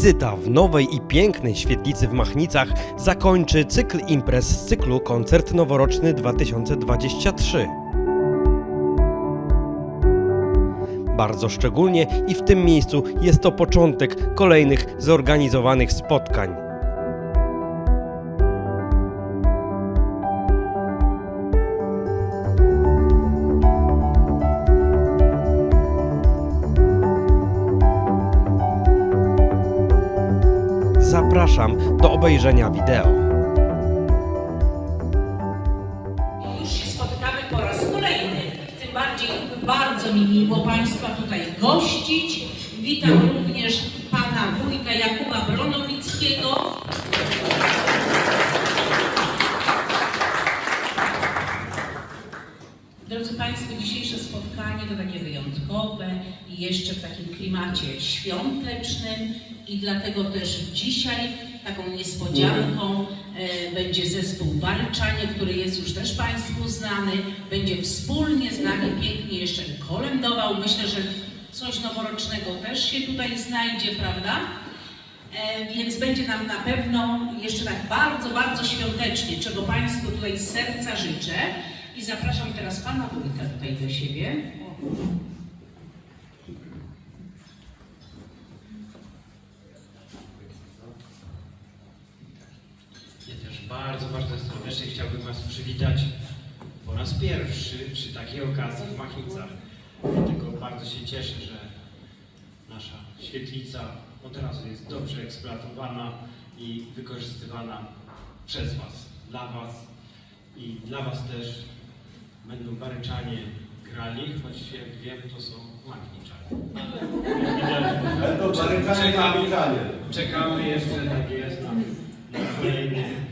Wizyta w nowej i pięknej świetlicy w Machnicach zakończy cykl imprez z cyklu Koncert Noworoczny 2023. Bardzo szczególnie i w tym miejscu jest to początek kolejnych zorganizowanych spotkań. Zapraszam do obejrzenia wideo. Się spotykamy po raz kolejny. Tym bardziej bardzo mi miło Państwa tutaj gościć. Witam również Pana Wójta Jakuba Bronowickiego. Drodzy Państwo, dzisiejsze spotkanie to takie wyjątkowe jeszcze w takim klimacie świątecznym i dlatego też dzisiaj taką niespodzianką e, będzie zespół Baryczanie, który jest już też Państwu znany. Będzie wspólnie z nami pięknie jeszcze kolędował. Myślę, że coś noworocznego też się tutaj znajdzie, prawda? E, więc będzie nam na pewno jeszcze tak bardzo, bardzo świątecznie, czego Państwu tutaj z serca życzę. I zapraszam teraz Pana Wójta tutaj do siebie. Bardzo, bardzo serdecznie chciałbym Was przywitać po raz pierwszy przy takiej okazji w Machnicach. Dlatego bardzo się cieszę, że nasza świetlica od razu jest dobrze eksploatowana i wykorzystywana przez Was, dla Was i dla Was też będą baryczanie grali, choć jak wiem to są machniczanie. Będą na Amerykanie. Czekamy jeszcze, tak jest, na, na kolejny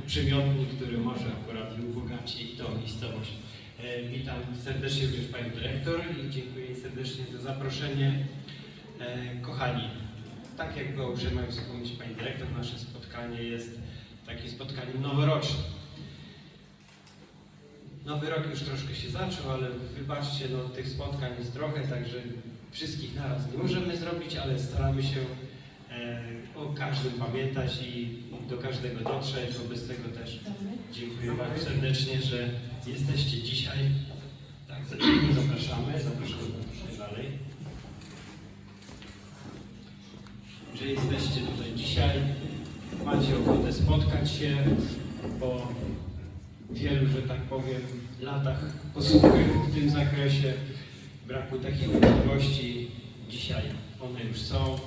przymiotnik, który może akurat i ubogaci tą miejscowość. E, witam serdecznie również Pani Dyrektor i dziękuję serdecznie za zaproszenie. E, kochani, tak jak było uprzejmie wspomnieć Pani Dyrektor, nasze spotkanie jest takie spotkanie noworoczne. Nowy rok już troszkę się zaczął, ale wybaczcie, no, tych spotkań jest trochę, także wszystkich naraz nie możemy zrobić, ale staramy się e, o każdym pamiętać i do każdego dotrzeć. Wobec tego też dziękuję bardzo serdecznie, że jesteście dzisiaj. Tak, zapraszamy, zapraszamy dalej. Że jesteście tutaj dzisiaj, macie ochotę spotkać się po wielu, że tak powiem, latach posłuchy w tym zakresie, braku takich możliwości. Dzisiaj one już są.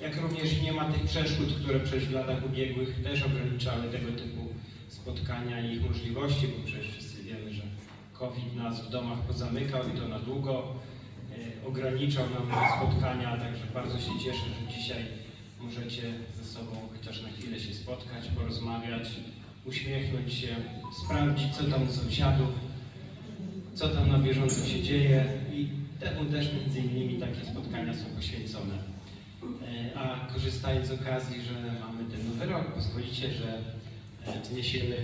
Jak również nie ma tych przeszkód, które przecież w latach ubiegłych też ograniczały tego typu spotkania i ich możliwości, bo przecież wszyscy wiemy, że COVID nas w domach pozamykał i to na długo. E, ograniczał nam spotkania, także bardzo się cieszę, że dzisiaj możecie ze sobą chociaż na chwilę się spotkać, porozmawiać, uśmiechnąć się, sprawdzić, co tam u sąsiadów, co tam na bieżąco się dzieje i temu też między innymi takie spotkania są poświęcone. E, A korzystając z okazji, że mamy ten nowy rok, pozwolicie, że e, wniesiemy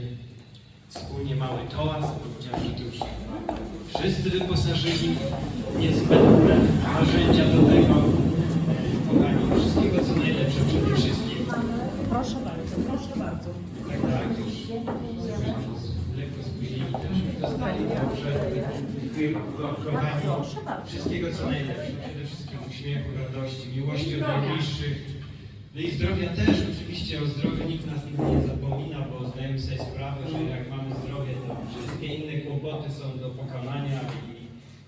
wspólnie mały toast, bo widziałem, że tu już wszyscy wyposażyli niezbędne narzędzia do tego. E, Kochani, wszystkiego co najlepsze przede wszystkim. Proszę bardzo, proszę bardzo. Tak, tak, już lekko spóźnili też. Dostaję dobrze. Wszystkiego co najlepsze. Przede wszystkim uśmiechu, radości, miłości od najbliższych. No i zdrowia też, oczywiście o zdrowiu nikt nas nigdy nie zapomina, bo zdajemy sobie sprawę, że jak mamy zdrowie, to wszystkie inne kłopoty są do pokonania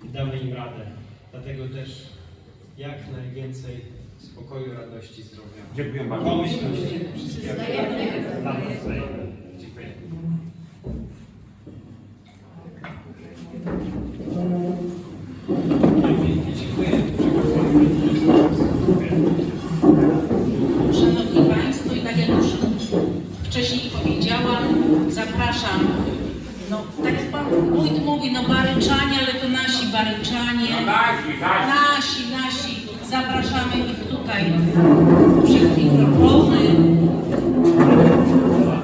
i damy im radę. Dlatego też jak najwięcej spokoju, radości, zdrowia. Dziękuję bardzo. Pomyślności. Wszystkiego. Dziękuję. Szanowni Państwo, i tak jak już wcześniej powiedziałam, zapraszam, no tak jak Pan Wójt mówi, no baryczanie, ale to nasi baryczanie, nasi, nasi, zapraszamy ich tutaj przed mikrofony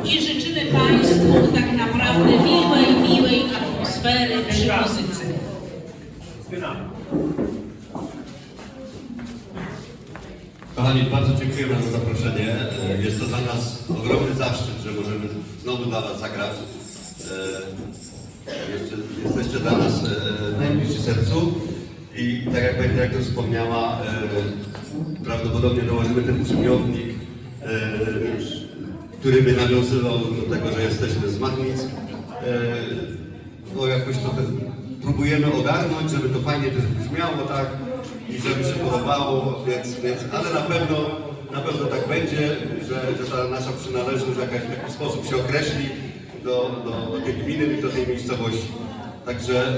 i życzymy Państwu tak naprawdę miłej, miłej atmosfery przy muzyce. Kochani, bardzo dziękujemy za zaproszenie. E, Jest to dla nas ogromny zaszczyt, że możemy znowu dla Was zagrać. E, jesteście dla nas e, najbliżsi sercu i tak jak pani dyrektor wspomniała, e, prawdopodobnie dołożymy ten przymiotnik, e, który by nawiązywał do tego, że jesteśmy z Machnic. E, No jakoś to próbujemy ogarnąć, żeby to fajnie też brzmiało, tak? I żeby się podobało, więc, więc ale na pewno, na pewno tak będzie, że, że ta nasza przynależność jakaś, w jakiś sposób się określi do, do, do tej gminy i do tej miejscowości. Także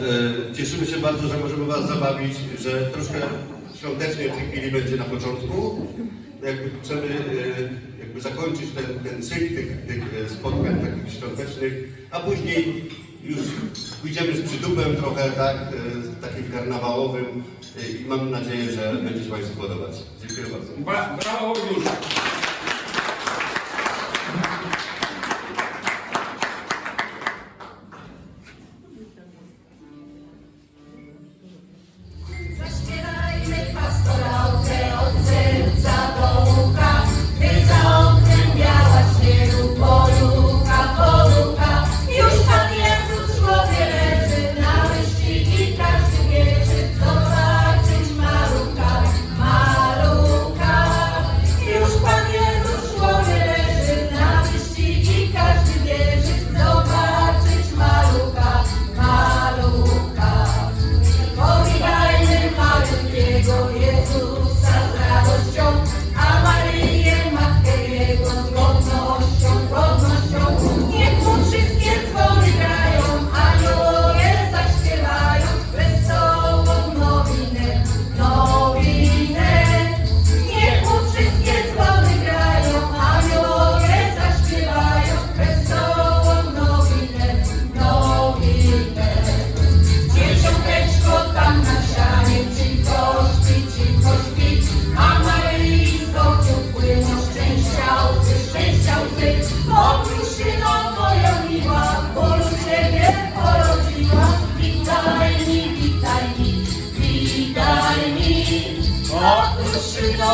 e, cieszymy się bardzo, że możemy Was zabawić, że troszkę świątecznie tej chwili będzie na początku. Jakby chcemy e, jakby zakończyć ten, ten cykl tych, tych e, spotkań takich świątecznych, a później już pójdziemy z przytupem trochę, tak, e, takim karnawałowym e, i mam nadzieję, że będzie się Państwu podobać. Dziękuję bardzo. Brawo, już!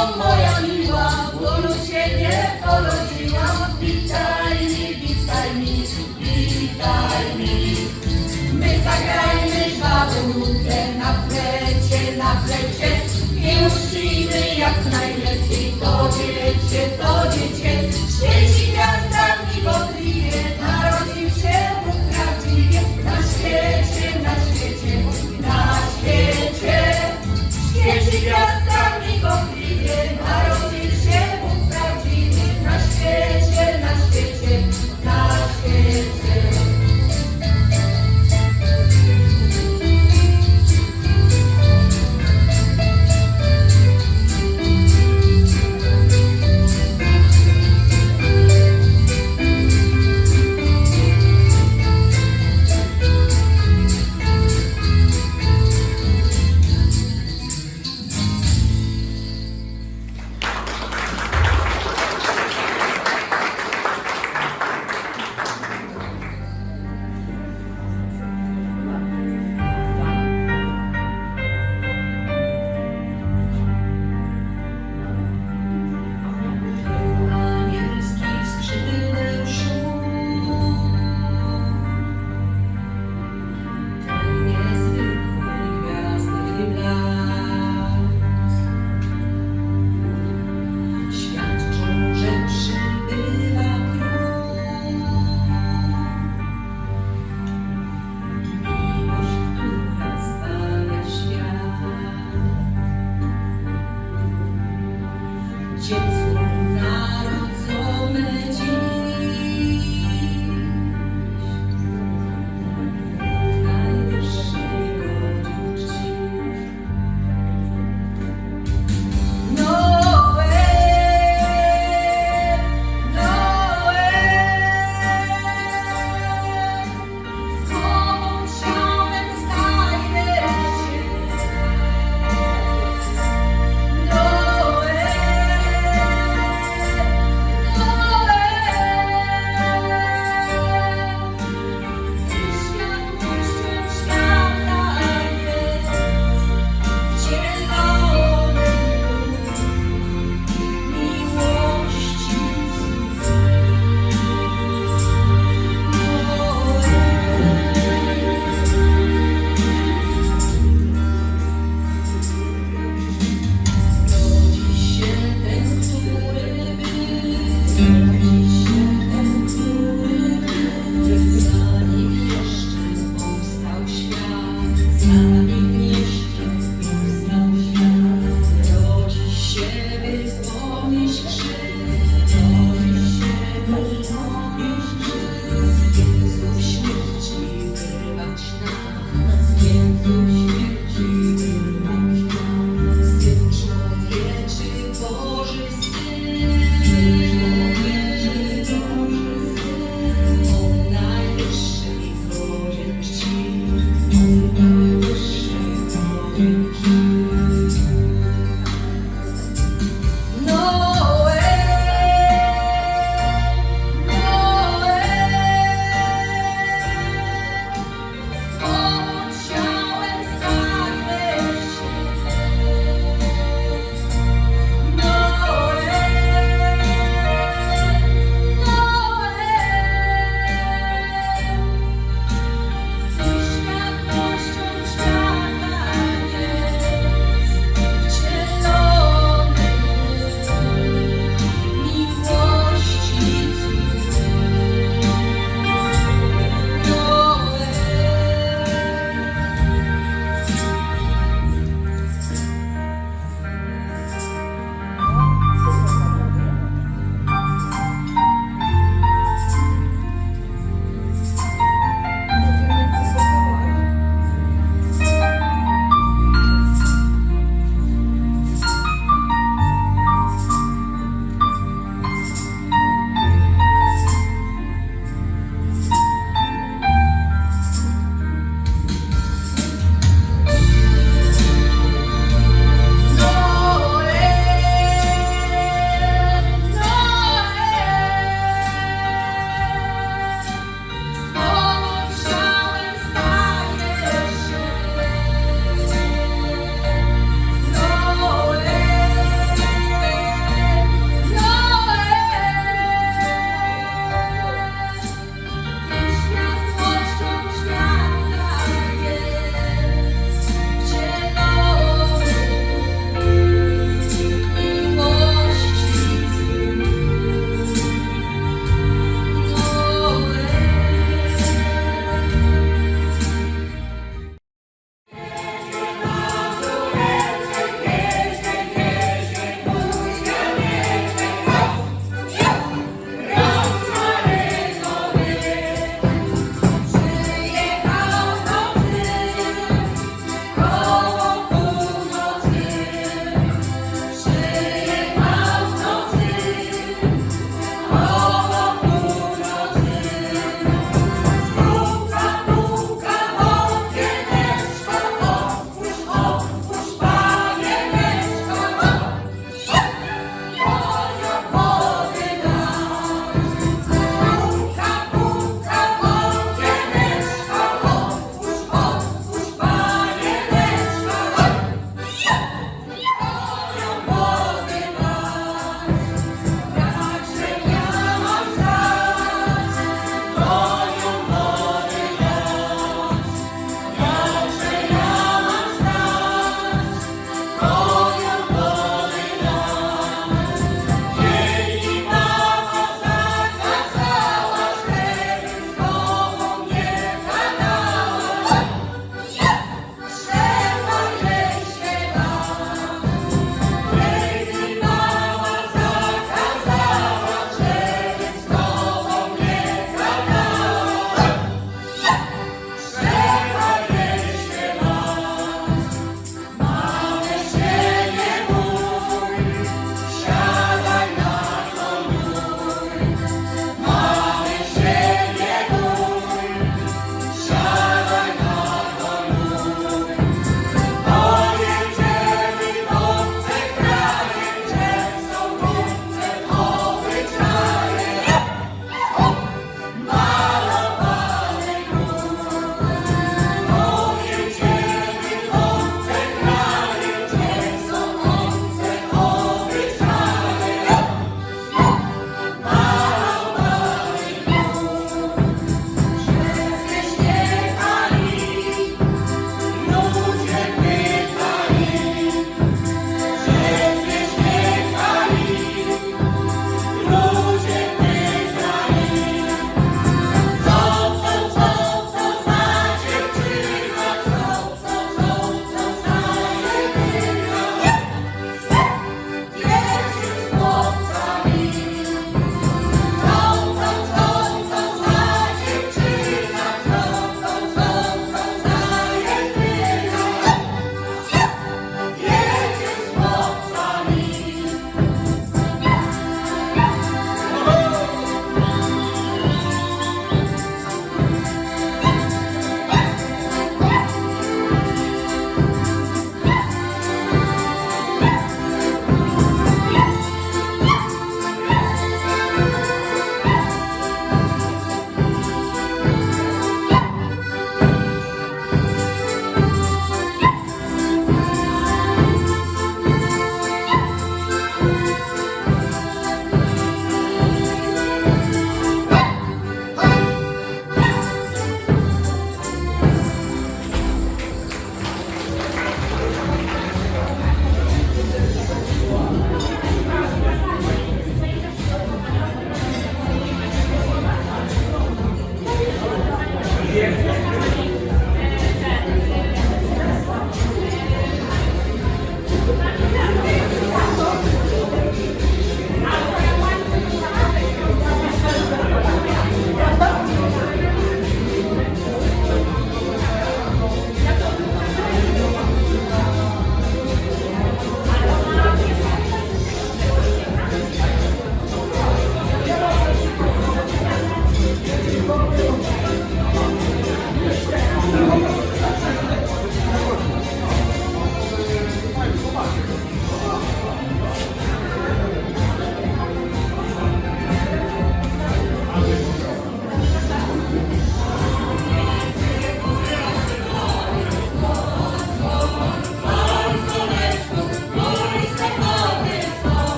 Moja